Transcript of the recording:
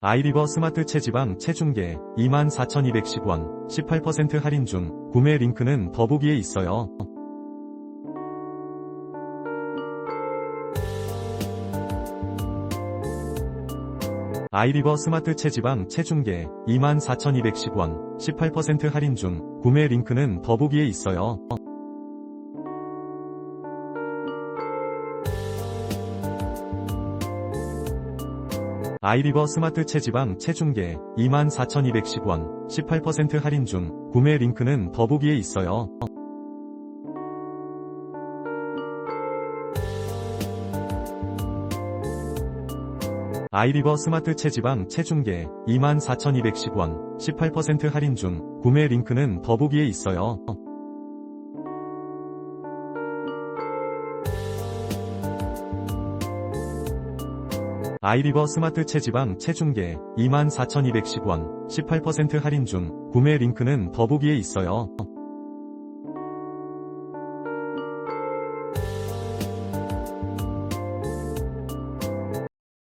아이리버 스마트 체지방 체중계 24,210원 18% 할인 중 구매 링크는 더보기에 있어요. 아이리버 스마트 체지방 체중계 24,210원 18% 할인 중 구매 링크는 더보기에 있어요. 아이리버 스마트 체지방 체중계 24,210원 18% 할인 중 구매 링크는 더보기에 있어요. 아이리버 스마트 체지방 체중계 24,210원 18% 할인 중 구매 링크는 더보기에 있어요. 아이리버 스마트 체지방 체중계 24,210원 18% 할인 중 구매 링크는 더보기에 있어요.